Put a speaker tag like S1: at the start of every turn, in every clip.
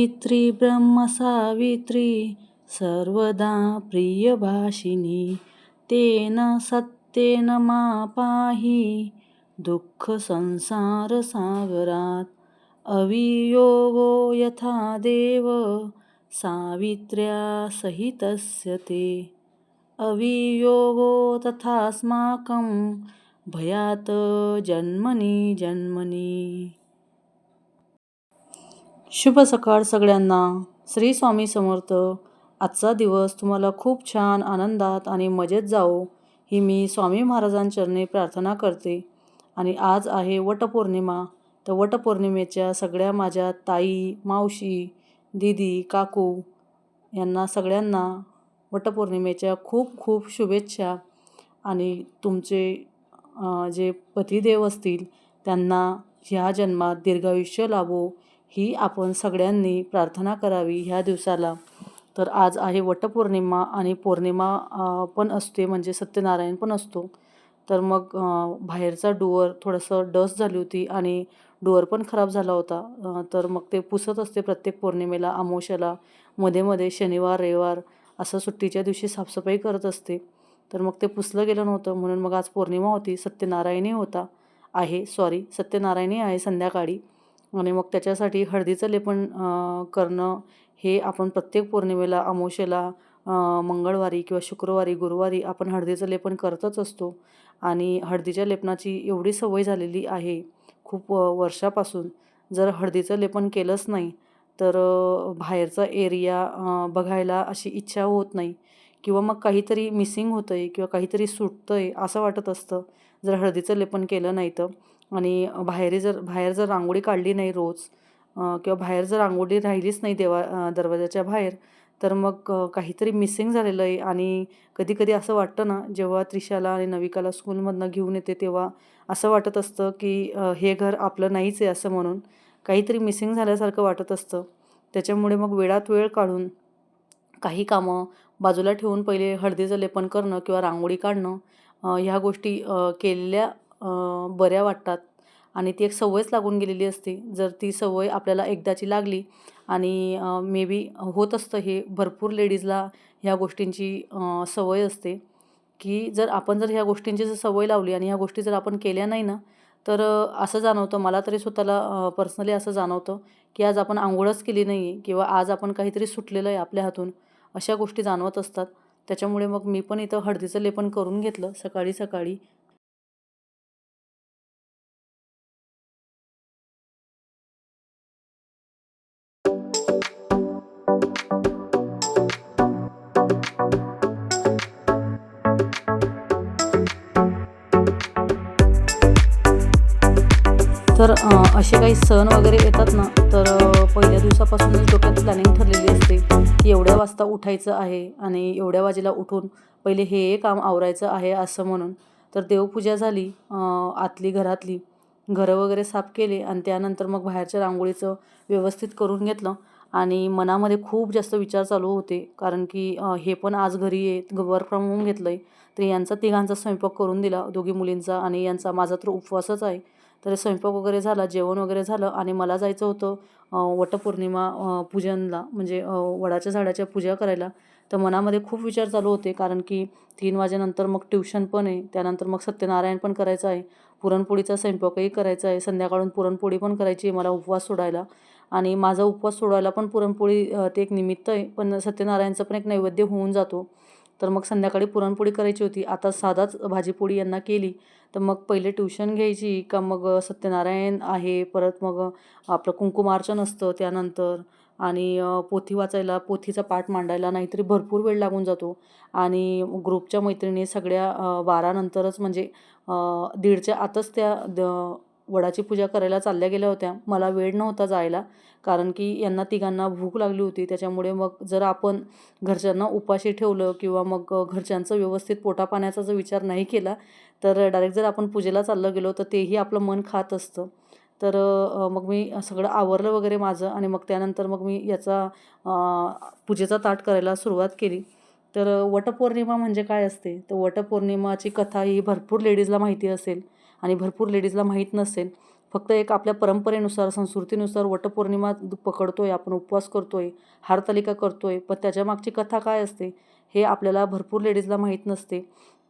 S1: सावित्री ब्रह्मसावित्री सर्वदा प्रियभाषिणी तेन सत्येन मा पाहि दुःख संसार सागरात अवियोगो यथा देव सावित्र्या सहितस्य ते। अवियोगो तथास्माकं भयात जन्मनी जन्मनी। शुभ सकाळ सगळ्यांना. श्री स्वामी समर्थ. आजचा दिवस तुम्हाला खूप छान आनंदात आणि मजेत जाओ ही मी स्वामी महाराजांचरणी प्रार्थना करते. आणि आज आहे वटपौर्णिमा. तर वटपौर्णिमेच्या सगळ्या माझ्या ताई मावशी दीदी काकू यांना सगळ्यांना वटपौर्णिमेच्या खूप खूप शुभेच्छा. आणि तुमचे जे पतिदेव असतील त्यांना ह्या जन्मात दीर्घायुष्य लाभो. ही आपण सगळ्यांनी प्रार्थना करावी ह्या दिवसाला. तर आज आहे वटपौर्णिमा आणि पौर्णिमा पण असते म्हणजे सत्यनारायण पण असतो. तर मग बाहेरचा डुअर थोडंसं डस्ट झाली होती आणि डुअर पण खराब झाला होता. तर मग ते पुसत असते प्रत्येक पौर्णिमेला अमावस्याला मध्ये मध्ये शनिवार रविवार असं सुट्टीच्या दिवशी साफसफाई करत असते. तर मग ते पुसलं गेलं नव्हतं म्हणून मग आज पौर्णिमा होती सत्यनारायणी होता. आहे सॉरी सत्यनारायणी आहे संध्याकाळी. आणि मग त्याच्यासाठी हळदीचं लेपन करणं हे आपण प्रत्येक पौर्णिमेला अमावस्येला मंगळवारी किंवा शुक्रवारी गुरुवारी आपण हळदीचं लेपन करतच असतो. आणि हळदीच्या लेपनाची एवढी सवय झालेली आहे खूप वर्षापासून. जर हळदीचं लेपन केलंच नाही तर बाहेरचा एरिया बघायला अशी इच्छा होत नाही. किंवा मग काहीतरी मिसिंग होतं आहे किंवा काहीतरी सुटतं आहे असं वाटत असतं जर हळदीचं लेपन केलं नाही तर. आणि बाहेर जर बाहेर जर रांगोळी काढली नाही रोज किंवा बाहेर जर रांगोळी राहिलीच नाही देवा दरवाजाच्या बाहेर तर मग काहीतरी मिसिंग झालेलं आहे. आणि कधी कधी असं वाटतं ना जेव्हा त्रिशाला आणि नविकाला स्कूलमधनं घेऊन येते तेव्हा असं वाटत असतं की हे घर आपलं नाहीच आहे असं म्हणून काहीतरी मिसिंग झाल्यासारखं वाटत असतं. त्याच्यामुळे मग वेळात वेळ काढून काही कामं बाजूला ठेवून पहिले हळदीचं लेपन करणं किंवा रांगोळी काढणं ह्या गोष्टी केलेल्या बऱ्या वाटतात. आणि ती एक सवयच लागून गेलेली असते. जर ती सवय आपल्याला एकदाची लागली आणि मे बी होत असतं हे भरपूर लेडीजला ह्या गोष्टींची सवय असते. की जर आपण जर ह्या गोष्टींची जर सवय लावली आणि ह्या गोष्टी जर आपण केल्या नाही ना तर असं जाणवतं. मला तरी स्वतःला पर्सनली असं जाणवतं की आज आपण आंघोळच केली नाही आहे किंवा आज आपण काहीतरी सुटलेलं आहे आपल्या हातून अशा गोष्टी जाणवत असतात. त्याच्यामुळे मग मी पण इथं हळदीचं लेपन करून घेतलं सकाळी सकाळी. असे काही सण वगैरे येतात ना तर पहिल्या दिवसापासूनच डोक्यात प्लॅनिंग ठरलेली असते की एवढ्या वाजता उठायचं आहे आणि एवढ्या वाजेला उठून पहिले हे काम आवरायचं आहे असं म्हणून. तर देवपूजा झाली आतली घरातली. घरं वगैरे साफ केले आणि त्यानंतर मग बाहेरच्या रांगोळीचं व्यवस्थित करून घेतलं आणि मनामध्ये खूप जास्त विचार चालू होते. कारण की हे पण आज घरी येत वर्क फ्रॉम होम घेतलं आहे तर यांचा तिघांचा स्वयंपाक करून दिला दोघी मुलींचा आणि यांचा माझा तर उपवासच आहे. तर स्वयंपाक वगैरे झाला जेवण वगैरे झालं आणि मला जायचं होतं वटपौर्णिमा पूजनला म्हणजे वडाच्या झाडाच्या पूजा करायला. तर मनामध्ये खूप विचार चालू होते कारण की तीन वाजेनंतर मग ट्युशन पण आहे त्यानंतर मग सत्यनारायण पण करायचं आहे पुरणपोळीचा स्वयंपाकही करायचा आहे संध्याकाळून पुरणपोळी पण करायची आहे मला उपवास सोडायला. आणि माझा उपवास सोडायला पण पुरणपोळी ते एक निमित्त आहे पण सत्यनारायणचं पण एक नैवेद्य होऊन जातो. तर मग संध्याकाळी पुरणपोळी करायची होती. आता साधाच भाजीपोळी यांना केली. तर मग पहिले ट्युशन घ्यायची का मग सत्यनारायण आहे परत मग आपलं कुंकुमार्चन असतं त्यानंतर आणि पोथी वाचायला पोथीचा पाठ मांडायला नाहीतरी भरपूर वेळ लागून जातो. आणि ग्रुपच्या मैत्रिणी सगळ्या वारानंतरच बारानंतरच म्हणजे दीडच्या आतच त्या द वडाची पूजा करायला चालल्या गेल्या होत्या. मला वेळ नव्हता जायला कारण की यांना तिघांना भूक लागली होती. त्याच्यामुळे मग जर आपण घरच्यांना उपाशी ठेवलं किंवा मग घरच्यांचं व्यवस्थित पोटापाण्याचा जर विचार नाही केला तर डायरेक्ट जर आपण पूजेला चाललं गेलो तर तेही आपलं मन खात असतं. तर मग मी सगळं आवरलं वगैरे माझं आणि मग त्यानंतर मग मी याचा पूजेचा ताट करायला सुरुवात केली. तर वटपौर्णिमा म्हणजे काय असते? तर वटपौर्णिमाची कथा ही भरपूर लेडीजला माहिती असेल. आणि भरपूर लेडीजला माहीत नसेल. फक्त एक आपल्या परंपरेनुसार संस्कृतीनुसार वटपौर्णिमा पकडतो आहे आपण उपवास करतो आहे हारतालिका करतो आहे पण त्याच्यामागची कथा काय असते हे आपल्याला भरपूर लेडीजला माहीत नसते.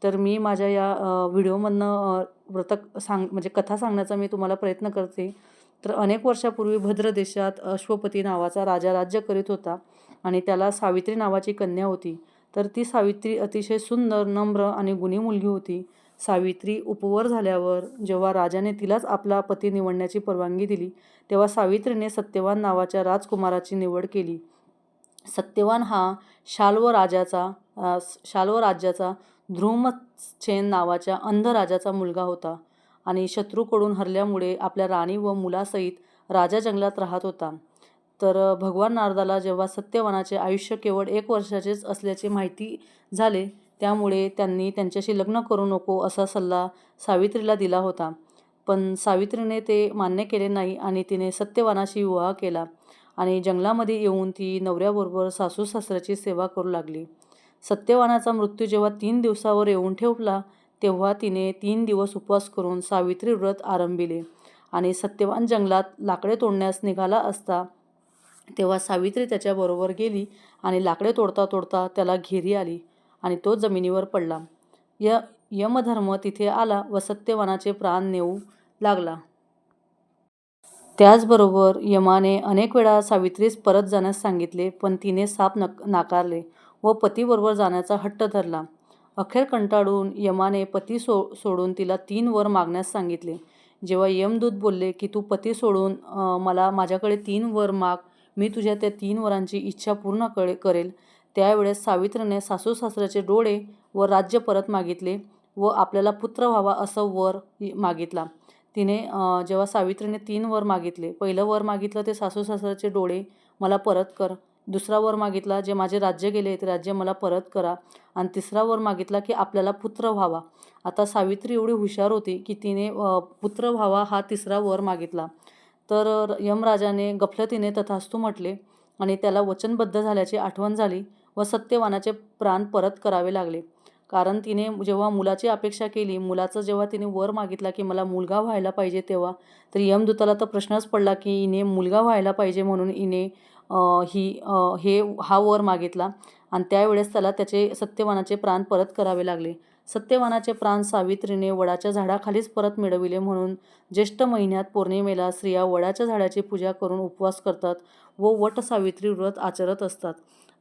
S1: तर मी माझ्या या व्हिडिओमधनं व्रत सांग म्हणजे कथा सांगण्याचा मी तुम्हाला प्रयत्न करते. तर अनेक वर्षापूर्वी भद्र देशात अश्वपती नावाचा राजा राज्य करीत होता आणि त्याला सावित्री नावाची कन्या होती. तर ती सावित्री अतिशय सुंदर नम्र आणि गुणी मुलगी होती. सावित्री उपवर झाल्यावर जेव्हा राजाने तिलाच आपला पती निवडण्याची परवानगी दिली तेव्हा सावित्रीने सत्यवान नावाच्या राजकुमाराची निवड केली. सत्यवान हा शाल्व राजाचा शाल्व राज्याचा ध्रुमसेन नावाच्या अंध राजाचा मुलगा होता आणि शत्रूकडून हरल्यामुळे आपल्या राणी व मुलासहित राजा जंगलात राहत होता. तर भगवान नारदाला जेव्हा सत्यवानाचे आयुष्य केवळ एक वर्षाचेच असल्याचे माहिती झाले त्यामुळे त्यांनी त्यांच्याशी लग्न करू नको असा सल्ला सावित्रीला दिला होता. पण सावित्रीने ते मान्य केले नाही आणि तिने सत्यवानाशी विवाह केला आणि जंगलामध्ये येऊन ती नवऱ्याबरोबर सासू सासऱ्याची सेवा करू लागली. सत्यवानाचा मृत्यू जेव्हा तीन दिवसावर येऊन ठेवला तेव्हा तिने तीन दिवस उपवास करून सावित्री व्रत आरंभिले आणि सत्यवान जंगलात लाकडे तोडण्यास निघाला असता तेव्हा सावित्री त्याच्याबरोबर गेली आणि लाकडे तोडता तोडता त्याला घेरी आली. आणि तो जमिनीवर पडला. य यमधर्म तिथे आला व सत्यवानाचे प्राण नेऊ लागला. त्याचबरोबर यमाने अनेक वेळा सावित्रीस परत जाण्यास सांगितले पण तिने साप नक नाकारले व पतीबरोबर जाण्याचा हट्ट धरला. अखेर कंटाळून यमाने पती सो सोडून तिला तीन वर मागण्यास सांगितले. जेव्हा यमदूत बोलले की तू पती सोडून मला माझ्याकडे तीन वर माग. मी तुझ्या त्या तीन वरांची इच्छा पूर्ण करे करेल. त्यावेळेस सावित्रीने सासू सासऱ्याचे डोळे व राज्य परत मागितले व आपल्याला पुत्र व्हावा असं वर मागितला. तिने जेव्हा सावित्रीने तीन वर मागितले पहिलं वर मागितलं ते सासू सासऱ्याचे डोळे मला परत कर. दुसरा वर मागितला जे माझे राज्य गेले ते राज्य मला परत करा. आणि तिसरा वर मागितला की आपल्याला पुत्र व्हावा. आता सावित्री एवढी हुशार होती की तिने पुत्र व्हावा हा तिसरा वर मागितला. तर यमराजाने गफलतीने तथास्तू म्हटले आणि त्याला वचनबद्ध झाल्याची आठवण झाली. व सत्यवानाचे प्राण परत करावे लागले. कारण तिने जेव्हा मुलाची अपेक्षा केली मुलाचं जेव्हा तिने वर मागितला की मला मुलगा व्हायला पाहिजे तेव्हा तर यमदूताला तर प्रश्नच पडला की हिने मुलगा व्हायला पाहिजे म्हणून हिने ही हे हा वर मागितला. आणि त्यावेळेस त्याला त्याचे सत्यवानाचे प्राण परत करावे लागले. सत्यवानाचे प्राण सावित्रीने वडाच्या झाडाखालीच परत मिळविले म्हणून ज्येष्ठ महिन्यात पौर्णिमेला स्त्रिया वडाच्या झाडाची पूजा करून उपवास करतात व वट सावित्री व्रत आचरत असतात.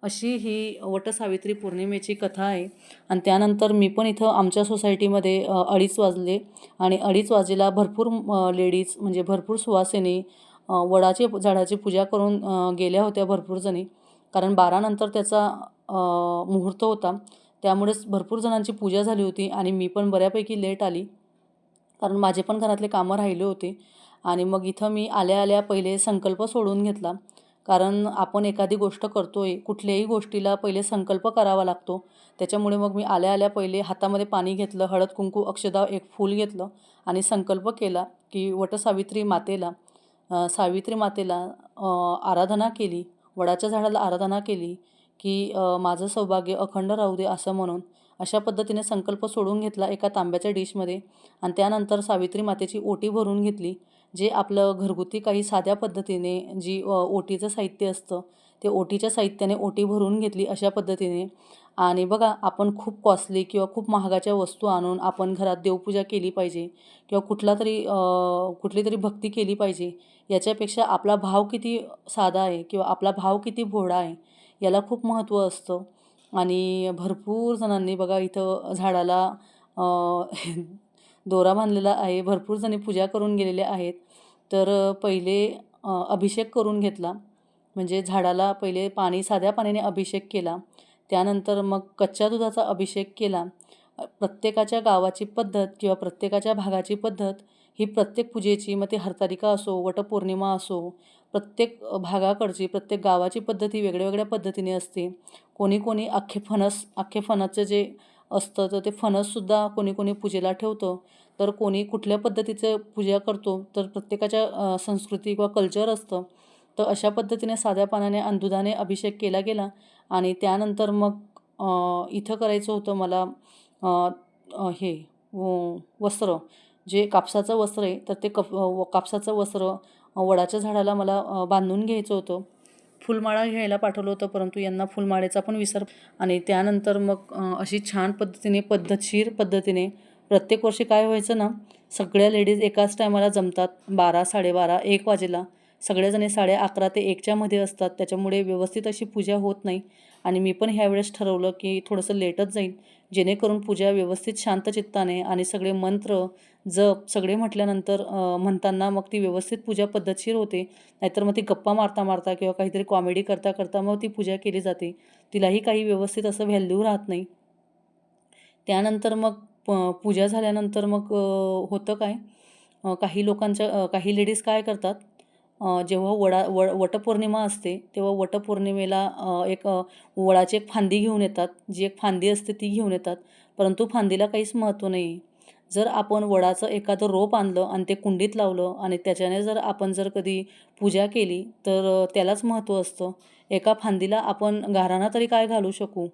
S1: अशी ही वटसावित्री पौर्णिमेची कथा आहे. आणि त्यानंतर मी पण इथं आमच्या सोसायटीमध्ये अडीच वाजले आणि अडीच वाजेला भरपूर लेडीज म्हणजे भरपूर सुवासिनी वडाचे झाडाची पूजा करून गेल्या होत्या भरपूर जणी. कारण बारानंतर त्याचा मुहूर्त होता. त्यामुळेच भरपूर जणांची पूजा झाली होती आणि मी पण बऱ्यापैकी लेट आली. कारण माझे पण घरातले कामं राहिले होते. आणि मग इथं मी आल्या आल्या पहिले संकल्प सोडून घेतला. कारण आपण एखादी गोष्ट करतो आहे कुठल्याही गोष्टीला पहिले संकल्प करावा लागतो. त्याच्यामुळे मग मी आल्या आल्या पहिले हातामध्ये पाणी घेतलं हळद कुंकू अक्षदा एक फूल घेतलं आणि संकल्प केला की वटसावित्री मातेला सावित्री मातेला आराधना केली वडाच्या झाडाला आराधना केली की माझं सौभाग्य अखंड राहू दे असं म्हणून. अशा पद्धतीने संकल्प सोडून घेतला एका तांब्याच्या डिशमध्ये आणि त्यानंतर सावित्री मातेची ओटी भरून घेतली. जे आपलं घरगुती काही साध्या पद्धतीने जी ओटीचं साहित्य असतं ते ओटीच्या साहित्याने ओटी भरून घेतली अशा पद्धतीने. आणि बघा आपण खूप कॉस्टली किंवा खूप महागाच्या वस्तू आणून आपण घरात देवपूजा केली पाहिजे किंवा कुठला तरी कुठली तरी भक्ती केली पाहिजे याच्यापेक्षा आपला भाव किती साधा आहे किंवा आपला भाव किती भोळा आहे याला खूप महत्त्व असतं. आणि भरपूर जणांनी बघा इथं झाडाला दोरा बांधलेला आहे भरपूर जणी पूजा करून गेलेल्या आहेत. तर पहिले अभिषेक करून घेतला. म्हणजे झाडाला पहिले पाणी साध्या पाण्याने अभिषेक केला. त्यानंतर मग कच्च्या दुधाचा अभिषेक केला. प्रत्येकाच्या गावाची पद्धत किंवा प्रत्येकाच्या भागाची पद्धत ही प्रत्येक पूजेची मग ती हरतालिका असो वटपौर्णिमा असो प्रत्येक भागाकडची प्रत्येक गावाची पद्धत ही वेगळ्या वेगळ्या पद्धतीने असते. कोणी कोणी अख्खे फणस अख्खे फणसचं जे असतं तर ते फणससुद्धा कोणी कोणी पूजेला ठेवतं. तर कोणी कुठल्या पद्धतीचं पूजा करतो तर प्रत्येकाच्या संस्कृती किंवा कल्चर असतं. तर अशा पद्धतीने साध्या पानाने अंधुधाने अभिषेक केला गेला आणि त्यानंतर मग इथं करायचं होतं मला हे व- वस्त्र. जे कापसाचं वस्त्र आहे तर ते कप कापसाचं वस्त्र वडाच्या झाडाला मला बांधून घ्यायचं होतं. फुलमाळा घ्यायला पाठवलं होतं परंतु यांना फुलमाळेचा पण विसर आणि त्यानंतर मग अशी छान पद्धतीने पद्धतशीर पद्धतीने प्रत्येक वर्षी काय व्हायचं ना सगळ्या लेडीज एकाच टायमाला जमतात. बारा साडेबारा एक वाजेला. सगळेजणी साडे अकरा ते एकच्या मध्ये असतात. त्याच्यामुळे व्यवस्थित अशी पूजा होत नाही. आणि मी पण ह्यावेळेस ठरवलं की थोडंसं लेटच जाईल जेणेकरून पूजा व्यवस्थित शांत चित्ताने आणि सगळे मंत्र जप सगळे म्हटल्यानंतर म्हणताना मग ती व्यवस्थित पूजा पद्धतशीर होते. नाहीतर मग ती गप्पा मारता मारता किंवा काहीतरी कॉमेडी करता करता मग ती पूजा केली जाते. तिलाही काही व्यवस्थित असं व्हॅल्यू राहत नाही. त्यानंतर मग प पूजा झाल्यानंतर मग होतं काय? काही लोकांच्या काही लेडीज काय करतात? जेव्हा वडा व वटपौर्णिमा असते तेव्हा वटपौर्णिमेला एक वडाची एक फांदी घेऊन येतात. जी एक फांदी असते ती घेऊन येतात. परंतु फांदीला काहीच महत्त्व नाही. आहे जर आपण वडाचं एखादं रोप आणलं आणि ते कुंडीत लावलं आणि त्याच्याने जर आपण जर कधी पूजा केली तर त्यालाच महत्त्व असतं. एका फांदीला आपण घाराणा तरी काय घालू शकू?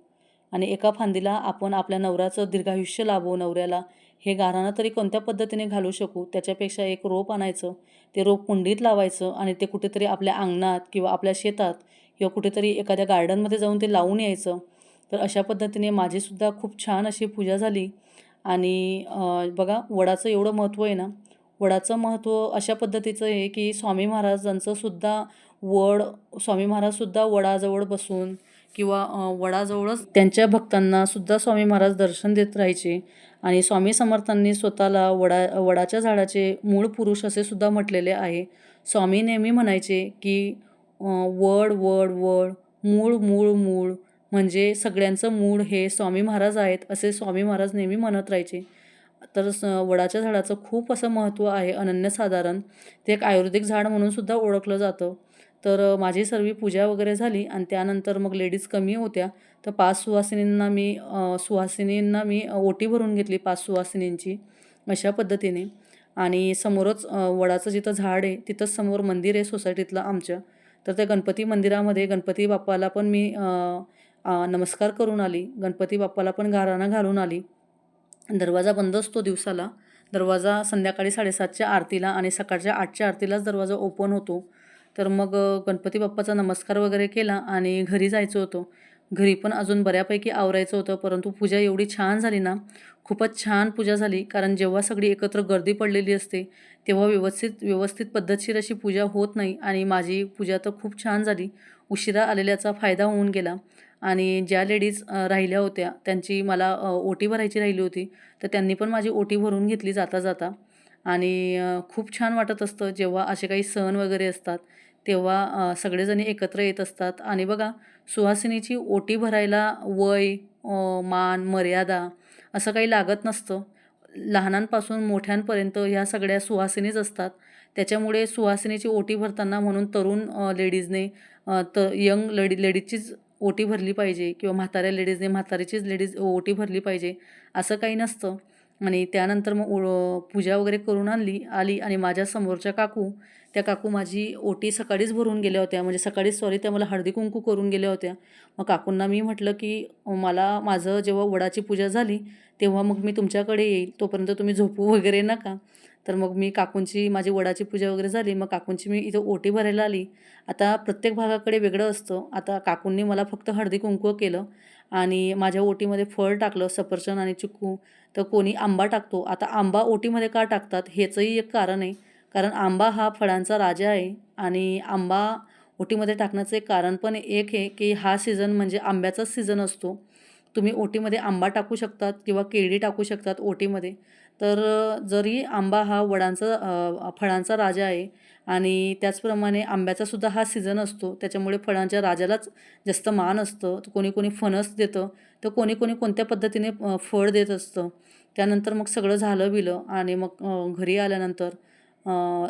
S1: आणि एका फांदीला आपण आपल्या नवऱ्याचं दीर्घायुष्य लाभू नवऱ्याला. हे गाऱ्हाणं तरी कोणत्या पद्धतीने घालू शकू? त्याच्यापेक्षा एक रोप आणायचं ते रोप कुंडीत लावायचं आणि ते कुठेतरी आपल्या अंगणात किंवा आपल्या शेतात किंवा कुठेतरी एखाद्या गार्डनमध्ये जाऊन ते लावून यायचं. तर अशा पद्धतीने माझीसुद्धा खूप छान अशी पूजा झाली. आणि बघा वडाचं एवढं महत्त्व आहे ना? वडाचं महत्त्व अशा पद्धतीचं आहे की स्वामी महाराजांचंसुद्धा वड स्वामी महाराजसुद्धा वडाजवळ बसून किंवा वडाजवळच त्यांच्या भक्तांना सुद्धा स्वामी महाराज दर्शन देत राहायचे. आणि स्वामी समर्थांनी स्वतःला वडा वडाच्या झाडाचे मूळ पुरुष असे सुद्धा म्हटलेले आहे. स्वामी नेहमी म्हणायचे की वड वड वड मूळ मूळ मूळ म्हणजे सगळ्यांचं मूळ हे स्वामी महाराज आहेत असे स्वामी महाराज नेहमी म्हणत राहायचे. तर स वडाच्या झाडाचं खूप असं महत्त्व आहे अनन्यसाधारण. ते एक आयुर्वेदिक झाड म्हणून सुद्धा ओळखलं जातं. तर माझी सर्व पूजा वगैरे झाली आणि त्यानंतर मग लेडीज कमी होत्या. तर पाच सुवासिनींना मी सुहासिनींना मी ओटी भरून घेतली पाच सुवासिनींची अशा पद्धतीने. आणि समोरच वडाचं जिथं झाड आहे तिथंच समोर मंदिर आहे सोसायटीतलं आमच्या तर त्या गणपती मंदिरामध्ये गणपती बाप्पाला पण मी नमस्कार करून आली. गणपती बाप्पाला पण गाराणा घालून आली. दरवाजा बंद असतो दिवसाला. दरवाजा संध्याकाळी साडेसातच्या आरतीला आणि सकाळच्या आठच्या आरतीलाच दरवाजा ओपन होतो. तर मग गणपती बाप्पाचा नमस्कार वगैरे केला आणि घरी जायचं होतं. घरी पण अजून बऱ्यापैकी आवरायचं होतं परंतु पूजा एवढी छान झाली ना खूपच छान पूजा झाली. कारण जेव्हा सगळी एकत्र गर्दी पडलेली असते तेव्हा व्यवस्थित व्यवस्थित पद्धतशीर अशी पूजा होत नाही आणि माझी पूजा तर खूप छान झाली. उशिरा आलेल्याचा फायदा होऊन गेला आणि ज्या लेडीज राहिल्या होत्या त्यांची मला ओटी भरायची राहिली होती. तर त्यांनी पण माझी ओटी भरून घेतली जाता जाता आणि खूप छान वाटत असतं जेव्हा असे काही सण वगैरे असतात. तेव्हा सगळेजणी एकत्र येत असतात. आणि बघा सुहासिनीची ओटी भरायला वय मान मर्यादा असं काही लागत नसतं. लहानांपासून मोठ्यांपर्यंत ह्या सगळ्या सुहासिनीच असतात. त्याच्यामुळे सुहासिनीची ओटी भरताना म्हणून तरुण लेडीजने त यंग लेडी लेडीजचीच ओटी भरली पाहिजे किंवा म्हाताऱ्या लेडीजने म्हातारीचीच लेडीज ओटी भरली पाहिजे असं काही नसतं. आणि त्यानंतर मग ओ पूजा वगैरे करून आणली आली आणि माझ्या समोरच्या काकू त्या काकू माझी ओटी सकाळीच भरून गेल्या होत्या. म्हणजे सकाळीच सॉरी त्या मला हळदी कुंकू करून गेल्या होत्या. मग काकूंना मी म्हटलं की मला माझं जेव्हा वडाची पूजा झाली तेव्हा मग मी तुमच्याकडे येईल. तोपर्यंत तुम्ही झोपू वगैरे नका. तर मग मी काकूंची माझी वडाची पूजा वगैरे झाली. मग काकूंची मी इथं ओटी भरायला आली. आता प्रत्येक भागाकडे वेगळं असतं. आता काकूंनी मला फक्त हळदी कुंकू केलं आणि माझ्या ओटीमध्ये फळ टाकलं सफरचंद आणि चिक्कू. तर कोणी आंबा टाकतो. आता आंबा ओटीमध्ये का टाकतात ह्याचंही एक कारण आहे. कारण आंबा हा फळांचा राजा आहे आणि आंबा ओटीमध्ये टाकण्याचं एक कारण पण एक आहे की हा सीझन म्हणजे आंब्याचाच सीझन असतो. तुम्ही ओटीमध्ये आंबा टाकू शकतात किंवा केळी टाकू शकतात ओटीमध्ये. तर जरी आंबा हा वडांचा फळांचा राजा आहे आणि त्याचप्रमाणे आंब्याचासुद्धा हा सीझन असतो. त्याच्यामुळे फळांच्या राजालाच जास्त मान असतं. कोणी कोणी फणस देतं. तर कोणी कोणी कोणत्या पद्धतीने फळ देत असतं. त्यानंतर मग सगळं झालं बिलं आणि मग घरी आल्यानंतर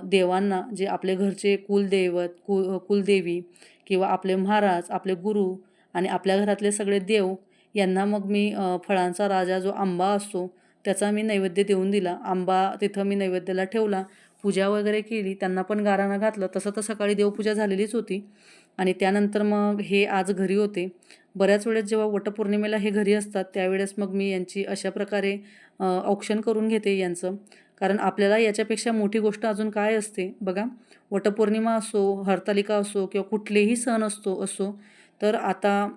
S1: देवांना जे आपले घरचे कुलदैवत कु कुलदेवी किंवा आपले महाराज आपले गुरु आणि आपल्या घरातले सगळे देव यांना मग मी फळांचा राजा जो आंबा असतो त्याचा मी नैवेद्य देऊन दिला. आंबा तिथं मी नैवेद्याला ठेवला. पूजा वगैरे केली. त्यांना पण गाराणं घातलं. तसं तर सकाळी देवपूजा झालेलीच होती. आणि त्यानंतर मग हे आज घरी होते. बऱ्याच वेळेस जेव्हा वटपौर्णिमेला हे घरी असतात त्यावेळेस मग मी यांची अशा प्रकारे औक्षण करून घेते यांचं. कारण आपल्याला याच्यापेक्षा मोठी गोष्ट अजून काय असते? बघा वटपौर्णिमा असो हरतालिका असो किंवा कुठलेही सण असतो असो तर आता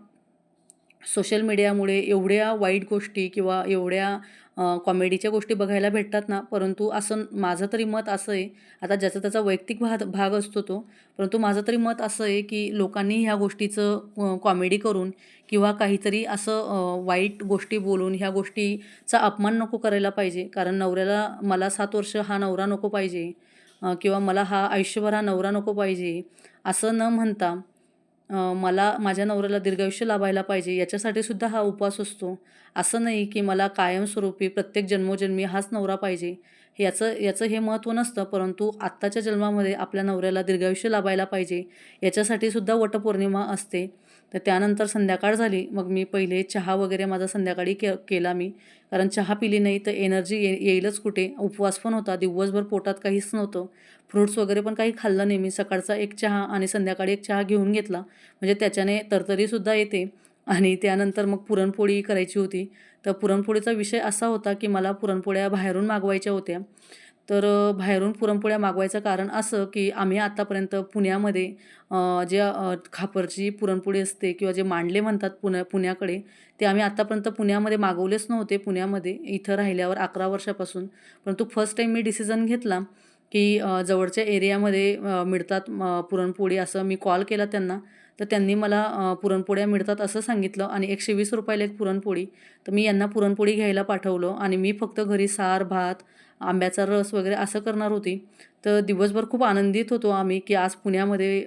S1: सोशल मीडियामुळे एवढ्या वाईट गोष्टी किंवा एवढ्या कॉमेडीच्या गोष्टी बघायला भेटतात ना परंतु असं माझं तरी मत असं आहे आता ज्याचा त्याचा वैयक्तिक भाग भाग असतो तो परंतु माझं तरी मत असं आहे की लोकांनी ह्या गोष्टीचं कॉमेडी करून किंवा काहीतरी असं वाईट गोष्टी बोलून ह्या गोष्टीचा अपमान नको करायला पाहिजे कारण नवऱ्याला मला सात वर्ष हा नवरा नको पाहिजे किंवा मला हा आयुष्यभर हा नवरा नको पाहिजे असं न म्हणता मला माझ्या नवऱ्याला दीर्घायुष्य लाभायला पाहिजे याच्यासाठी सुद्धा हा उपवास असतो. असं नाही की मला कायमस्वरूपी प्रत्येक जन्मोजन्मी हाच नवरा पाहिजे. याचं याचं हे महत्त्व नसतं परंतु आत्ताच्या जन्मामध्ये आपल्या नवऱ्याला दीर्घायुष्य लाभायला पाहिजे. याच्यासाठी सुद्धा वटपौर्णिमा असते. तर त्यानंतर संध्याकाळ झाली. मग मी पहिले चहा वगैरे माझा संध्याकाळी के केला मी. कारण चहा पिली नाही तर एनर्जी ये येईलच कुठे. उपवास पण होता. दिवसभर पोटात काहीच नव्हतं. फ्रुट्स वगैरे पण काही खाल्लं नाही मी. सकाळचा एक चहा आणि संध्याकाळी एक चहा घेऊन घेतला. म्हणजे त्याच्याने तरतरीसुद्धा येते. आणि त्यानंतर मग पुरणपोळी करायची होती. तर पुरणपोळीचा विषय असा होता की मला पुरणपोळ्या बाहेरून मागवायच्या होत्या. तर बाहेरून पुरणपोळ्या मागवायचं कारण असं की आम्ही आत्तापर्यंत पुण्यामध्ये जे खापरची पुरणपोळी असते किंवा जे मांडले म्हणतात पुण्या पुण्याकडे ते आम्ही आत्तापर्यंत पुण्यामध्ये मागवलेच नव्हते. पुण्यामध्ये इथं राहिल्यावर अकरा वर्षापासून. परंतु फर्स्ट टाईम मी डिसिजन घेतला की जवळच्या एरियामध्ये मिळतात पुरणपोळी असं मी कॉल केला त्यांना. तर त्यांनी मला पुरणपोळ्या मिळतात असं सांगितलं आणि एकशे वीस रुपयाला एक पुरणपोळी. तर मी यांना पुरणपोळी घ्यायला पाठवलं आणि मी फक्त घरी सार भात आंब्याचा रस वगैरे असं करणार होती. तर दिवसभर खूप आनंदित होतो आम्ही की आज पुण्यामध्ये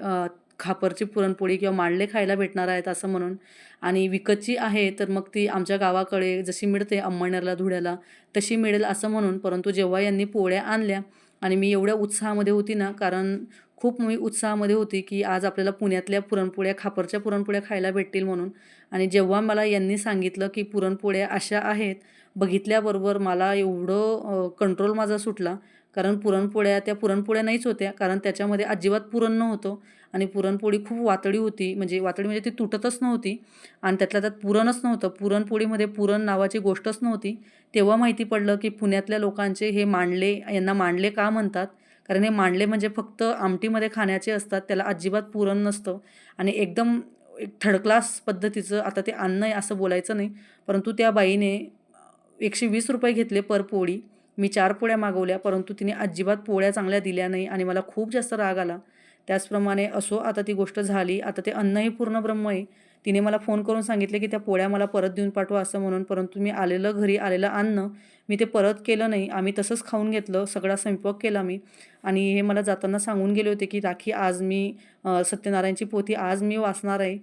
S1: खापरची पुरणपोळी किंवा मांडले खायला भेटणार आहेत असं म्हणून. आणि विकतची आहे तर मग ती आमच्या गावाकडे जशी मिळते अंमळनेरला धुळ्याला तशी मिळेल असं म्हणून. परंतु जेव्हा यांनी पोळ्या आणल्या आणि मी एवढ्या उत्साहामध्ये होती ना कारण खूप मी उत्साहामध्ये होती की आज आपल्याला पुण्यातल्या पुरणपोळ्या खापरच्या पुरणपोळ्या खायला भेटतील म्हणून. आणि जेव्हा मला यांनी सांगितलं की पुरणपोळ्या अशा आहेत बघितल्याबरोबर मला एवढं कंट्रोल माझा सुटला. कारण पुरणपोळ्या त्या पुरणपोळ्या नाहीच होत्या. कारण त्याच्यामध्ये अजिबात पुरण नव्हतं. आणि पुरणपोळी खूप वातडी होती. म्हणजे वातडी म्हणजे ती तुटतच नव्हती. आणि त्यातल्या त्यात पुरणच नव्हतं. पुरणपोळीमध्ये पुरण नावाची गोष्टच नव्हती. तेव्हा माहिती पडलं की पुण्यातल्या लोकांचे हे मांडले यांना मांडले का म्हणतात? कारण हे मांडले म्हणजे फक्त आमटीमध्ये खाण्याचे असतात. त्याला अजिबात पुरण नसतं. आणि एकदम एक थर्ड क्लास पद्धतीचं आता ते अन्न आहे असं बोलायचं नाही. परंतु त्या बाईने एकशे वीस रुपये घेतले पर पोळी. मी चार पोळ्या मागवल्या परंतु तिने अजिबात पोळ्या चांगल्या दिल्या नाही आणि मला खूप जास्त राग आला. त्याचप्रमाणे असो आता ती गोष्ट झाली आता ते अन्नही पूर्ण ब्रह्म आहे तिने मला फोन करून सांगितले की त्या पोळ्या मला परत देऊन पाठवा असं म्हणून परंतु मी आलेलं घरी आलेलं अन्न मी ते परत केलं नाही. आम्ही तसंच खाऊन घेतलं सगळा स्वयंपाक केला मी. आणि हे मला जाताना सांगून गेले होते की राखी आज मी सत्यनारायणची पोथी आज मी वाचणार आहे.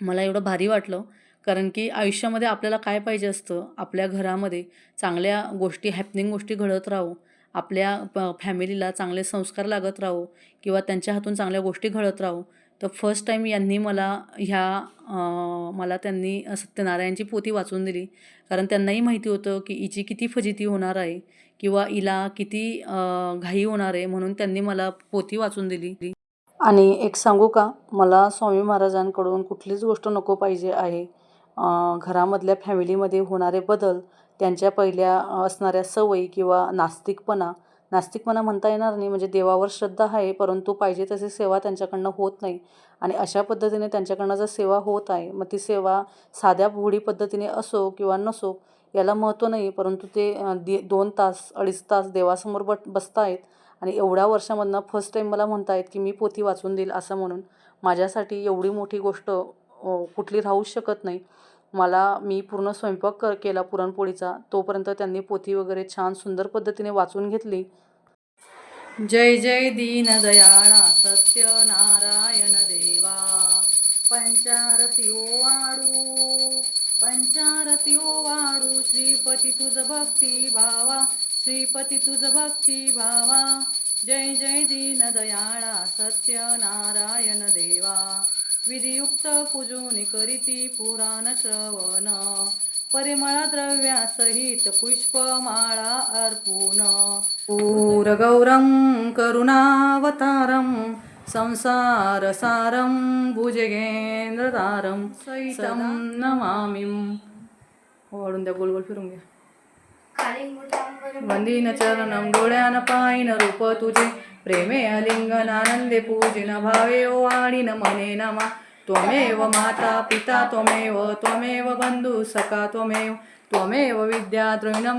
S1: मला एवढं भारी वाटलं. कारण की आयुष्यामध्ये आपल्याला काय पाहिजे असतं? आपल्या घरामध्ये चांगल्या गोष्टी हॅपनिंग गोष्टी घडत राहो. आपल्या प फॅमिलीला चांगले संस्कार लागत राहो किंवा त्यांच्या हातून चांगल्या गोष्टी घडत राहो. तर फर्स्ट टाईम यांनी मला ह्या मला त्यांनी सत्यनारायणची पोती वाचून दिली. कारण त्यांनाही माहिती होतं की हिची किती फजिती होणार आहे किंवा हिला किती घाई होणार आहे म्हणून त्यांनी मला पोती वाचून दिली. आणि एक सांगू का? मला स्वामी महाराजांकडून कुठलीच गोष्ट नको पाहिजे आहे. घरामधल्या फॅमिलीमध्ये होणारे बदल त्यांच्या पहिल्या असणाऱ्या सवयी किंवा नास्तिकपणा नास्तिकपणा म्हणता येणार नाही म्हणजे देवावर श्रद्धा आहे परंतु पाहिजे तशी सेवा त्यांच्याकडनं होत नाही. आणि अशा पद्धतीने त्यांच्याकडनं जर सेवा होत आहे मग ती सेवा साध्या भोळी पद्धतीने असो किंवा नसो याला महत्त्व नाही परंतु ते दि दोन तास अडीच तास देवासमोर बट बसतायत. आणि एवढ्या वर्षामधनं फर्स्ट टाईम मला म्हणतायत की मी पोथी वाचून देईल असं म्हणून. माझ्यासाठी एवढी मोठी गोष्ट कुठली राहूच शकत नाही. मला मी पूर्ण स्वयंपाक कर केला पुरणपोळीचा. तोपर्यंत त्यांनी पोथी वगैरे छान सुंदर पद्धतीने वाचून घेतली. जय जय दीन दयाळा सत्य नारायण देवा. पंचारती वाडू पंचारती वाडू. श्रीपती तुझ भक्ती भावा श्रीपती तुझ भक्ती भावा. जय जय दीन दयाळा सत्य नारायण देवा. विधियुक्त पूजून करीती पुराण श्रवण. परिमळ द्रव्यासहित पुष्पमाळा अर्पून. पूरगौरं करुणावतारं संसारसारं भुजगेंद्रतारं सहितं नमामिं. वाढून द्या गोल गोल फिरून घ्या. वंदीन चरणं डोळ्यान पायन रूप तुझे. प्रेमे अलिङ्गनानन्दे पूजिन भावे वाणिन मने नमा। त्वमेव माता पिता त्वमेव त्वमेव बन्धुसखा त्वमेव त्वमेव विद्या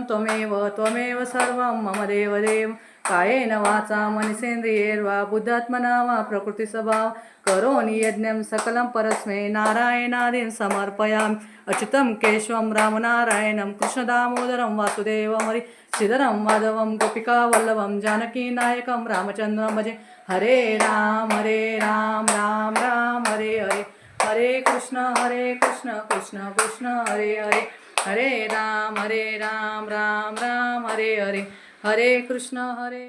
S1: त्वमेव त्वमेव सर्वं मम देवदेव। कायेन वाचा मनसेन्द्रियेर्वा बुद्धात्मना वा प्रकृतिस्वभाव करोमि यज्ञं सकलं परस्मै नारायणादिं समर्पयामि। अच्युतं केशवं रामनारायणं कृष्णदामोदरं वासुदेवं हरि श्रीधरं माधवं गोपिकावल्लभं जानकीनायकं रामचन्द्रं भजे। हरे राम हरे राम राम राम हरे हरे। हरे कृष्ण हरे कृष्ण कृष्ण कृष्ण हरे हरे। हरे राम हरे राम राम राम हरे हरे। हरे कृष्ण हरे